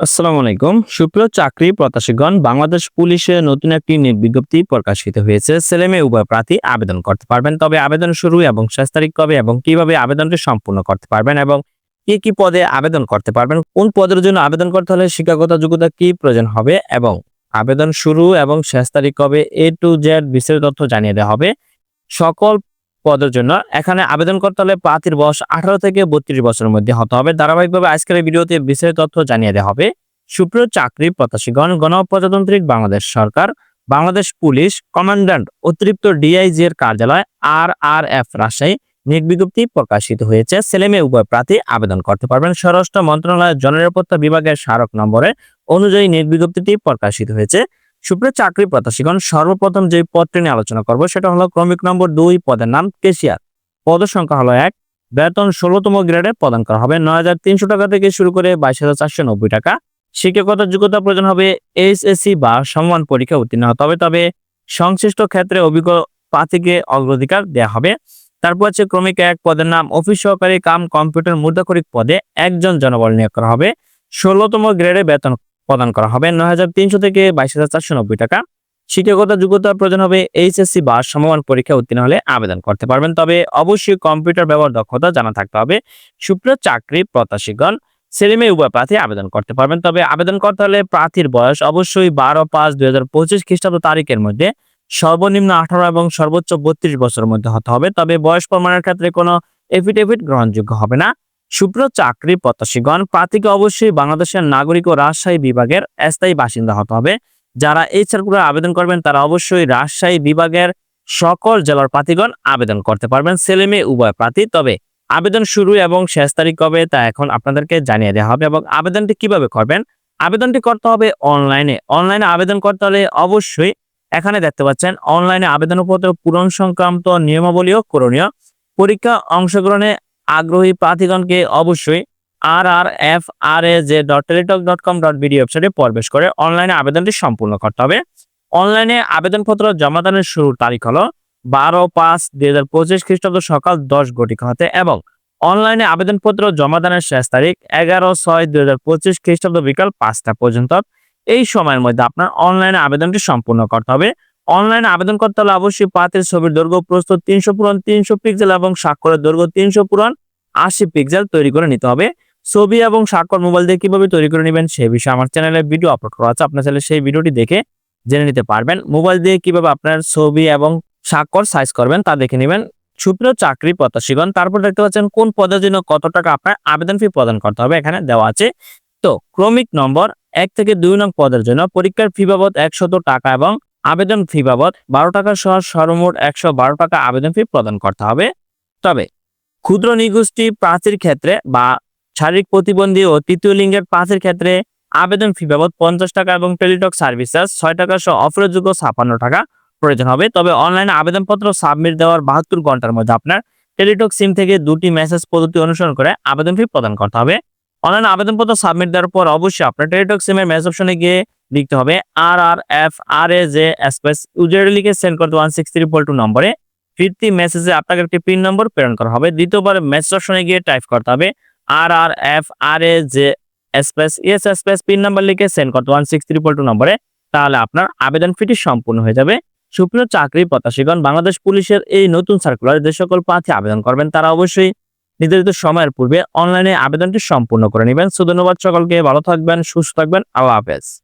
আসসালামু আলাইকুম। সুপ্রিয় চাকরি প্রত্যাশীগণ, বাংলাদেশ পুলিশে নতুন একটি বিজ্ঞপ্তি প্রকাশিত হয়েছে। ছেলে মেয়ে উভয় প্রার্থী আবেদন করতে পারবেন। তবে আবেদন শুরু এবং শেষ তারিখ কবে এবং কীভাবে আবেদনটি সম্পূর্ণ করতে পারবেন এবং কি কি পদে আবেদন করতে পারবেন, কোন পদের জন্য আবেদন করতে হলে শিক্ষাগত যোগ্যতা কি প্রয়োজন হবে এবং আবেদন শুরু এবং শেষ তারিখ কবে এ টু জেড বিস্তারিত তথ্য জানিয়ে দেওয়া হবে। সকল পদের জন্য। এখানে আবেদন করতে হলে প্রার্থীর বয়স আঠারো থেকে বত্রিশ বছরের মধ্যে হতে হবে। ধারাবাহিকভাবে আজকের ভিডিওতে বিস্তারিত তথ্য জানিয়ে দেওয়া হবে। সুপ্রিয় চাকরি প্রত্যাশীগণ গণপ্রজাতন্ত্রিক বাংলাদেশ সরকার, বাংলাদেশ পুলিশ কমান্ড্যান্ট অতিরিক্ত ডিআইজি এর কার্যালয় আর আর এফ রাজশাহী নিয়োগ বিজ্ঞপ্তি প্রকাশিত হয়েছে। ছেলে মেয়ে উভয় প্রার্থী আবেদন করতে পারবেন। স্বরাষ্ট্র মন্ত্রণালয়ের জননিরাপত্তা বিভাগের স্মারক নম্বরে অনুযায়ী নিয়োগ বিজ্ঞপ্তিটি প্রকাশিত হয়েছে। সুপ্রিয় চাকরি প্রত্যাশীগণ, সর্বপ্রথম যে পদটি নিয়ে আলোচনা করব সেটা হলো ক্রমিক নম্বর দুই পদের নাম কেশিয়ার পদ সংখ্যা হলো এক, বেতন ষোলোতম গ্রেডে প্রদান করা হবে নয় হাজার তিনশো টাকা থেকে শুরু করে বাইশ হাজার চারশো নব্বই টাকা। শিক্ষকতার যোগ্যতা প্রয়োজন হবে এইচএসসি বা সমান পরীক্ষা উত্তীর্ণ হতে হবে তবে সংশ্লিষ্ট ক্ষেত্রে অভিজ্ঞ প্রার্থীকে অগ্রাধিকার দেওয়া হবে। তারপর হচ্ছে ক্রমিক এক পদের নাম অফিস সহকারী কাম কম্পিউটার মুদ্রাকরিক পদে একজন জনবল নিয়োগ করা হবে। ষোলোতম গ্রেডে বেতন প্রদান করা হবে। নয় হাজার তিনশো থেকে বাইশ হাজার চারশো নব্বই টাকা। শিক্ষকতা যোগ্যতা প্রয়োজন হবে এইচএসসি বা সমমান পরীক্ষা উত্তীর্ণ হলে আবেদন করতে পারবেন। তবে অবশ্যই কম্পিউটার ব্যবহার দক্ষতা জানা থাকতে হবে। সুপ্রিয় চাকরি প্রত্যাশীগণ ছেলে মেয়ে উভয় প্রার্থী আবেদন করতে পারবেন। তবে আবেদন করতে হলে প্রার্থীর বয়স অবশ্যই বারো পাঁচ দুই হাজার পঁচিশ খ্রিস্টাব্দ তারিখের মধ্যে। সর্বনিম্ন আঠারো এবং সর্বোচ্চ বত্রিশ বছরের মধ্যে হতে হবে। তবে বয়স প্রমাণের ক্ষেত্রে কোনো এফিডেভিট গ্রহণযোগ্য হবে না। সুপ্রিয় চাকরি প্রত্যাশীগণ, প্রার্থীকে অবশ্যই বাংলাদেশের নাগরিক ও রাজশাহী বিভাগের স্থায়ী বাসিন্দা হতে হবে। যারা এই সার্কুলার আবেদন করবেন, তারা অবশ্যই রাজশাহী বিভাগের সকল জেলার প্রার্থীগণ আবেদন করতে পারবেন। ছেলে মেয়ে, উভয় প্রার্থী। তবে আবেদন শুরু এবং শেষ তারিখ কবে, তা এখন আপনাদেরকে জানিয়ে দেওয়া হবে এবং আবেদনটি কীভাবে করবেন, আবেদনটি করতে হবে অনলাইনে। অনলাইনে আবেদন করতে হলে অবশ্যই এখানে দেখতে পাচ্ছেন, অনলাইনে আবেদনপত্র পূরণ সংক্রান্ত নিয়মাবলীও করণীয়। পরীক্ষা অংশগ্রহণে আগ্রহী প্রার্থীগণকে অবশ্যই R R F R A J dot Teletalk dot com dot BD ওয়েবসাইটে প্রবেশ করে অনলাইনে আবেদনটি সম্পূর্ণ করতে হবে। অনলাইনে আবেদনপত্র জমাদানের শুরুর তারিখ হলো বারো পাঁচ দুই হাজার পঁচিশ খ্রিস্টাব্দ সকাল দশ ঘটিকা হতে এবং অনলাইনে আবেদনপত্র জমাদানের শেষ তারিখ এগারো ছয় দুই হাজার পঁচিশ খ্রিস্টাব্দ বিকাল পাঁচটা পর্যন্ত। এই সময়ের মধ্যে আপনার অনলাইনে আবেদনটি সম্পূর্ণ করতে হবে। অনলাইনে আবেদন করতে হলে অবশ্যই পাতের ছবির দৈর্ঘ্য প্রস্তুত, তিনশো পূরণ, তিনশো পিক্সেল এবং স্বাক্ষরের দৈর্ঘ্য তিনশো পূরণ, আশি পিক্সেল তৈরি করে নিতে হবে। ছবি এবং স্বাক্ষর মোবাইল দিয়ে কীভাবে তৈরি করে নেবেন সেই বিষয়ে আমার চ্যানেলে ভিডিও আপলোড করা আছে। আপনার চ্যানেলে সেই ভিডিওটি দেখে জেনে নিতে পারবেন। মোবাইল দিয়ে কীভাবে আপনার ছবি এবং স্বাক্ষর সাইজ করবেন তা দেখে নেবেন। সুপ্রিয় চাকরি প্রত্যাশীগণ, তারপর দেখতে পাচ্ছেন কোন পদের জন্য কত টাকা আপনার আবেদন ফি প্রদান করতে হবে এখানে দেওয়া আছে। তো, ক্রমিক নম্বর, এক থেকে দুই নং পদের জন্য পরীক্ষার ফি বাবদ একশত টাকা এবং আবেদন ফি বাবদ বারো টাকা সহ সর্বমোট একশো বারো টাকা আবেদন ফি প্রদান করতে হবে। তবে ক্ষুদ্র নিগোষ্ঠী প্রাচীর ক্ষেত্রে বা শারীরিক প্রতিবন্ধী ও তৃতীয় লিঙ্গের প্রাচীর ক্ষেত্রে আবেদন ফি বাবদ পঞ্চাশ টাকা এবং টেলিটক সার্ভিসেস ছয় টাকা সহ অফারযোগ্য ছাপান্ন টাকা প্রয়োজন হবে। তবে অনলাইনে আবেদনপত্র সাবমিট দেওয়ার বাহাত্তর ঘণ্টার মধ্যে আপনার টেলিটক সিম থেকে দুটি মেসেজ পদ্ধতি অনুসরণ করে আবেদন ফি প্রদান করতে হবে। অনলাইন আবেদনপত্র সাবমিট দেওয়ার পর অবশ্যই আপনার টেলিটক সিমের মেসেজ অপশনে গিয়ে লিখতে হবে R R F R A J space user লিখে সেন্ড করতে ওয়ান সিক্স থ্রি টু নম্বরে ফিরতি মেসেজে আপনাকে একটি পিন নম্বর প্রেরণ করা হবে। দ্বিতীয়বার মেসেজ অপশনে গিয়ে টাইপ করতে হবে R R F R A J space ES space pin number লিখে সেন্ড করতে ওয়ান সিক্স থ্রি টু নম্বরে তাহলে আপনার আবেদন ফিটি সম্পূর্ণ হয়ে যাবে। সুপ্রিয় চাকরি প্রত্যাশীগণ, বাংলাদেশ পুলিশের এই নতুন সার্কুলার যে সকল প্রার্থী আবেদন করবেন, তারা অবশ্যই নির্ধারিত সময়ের পূর্বে অনলাইনে আবেদনটি সম্পূর্ণ করে নেবেন। সো সকলকে, ভালো থাকবেন, সুস্থ থাকবেন, আল্লাহ হাফেজ।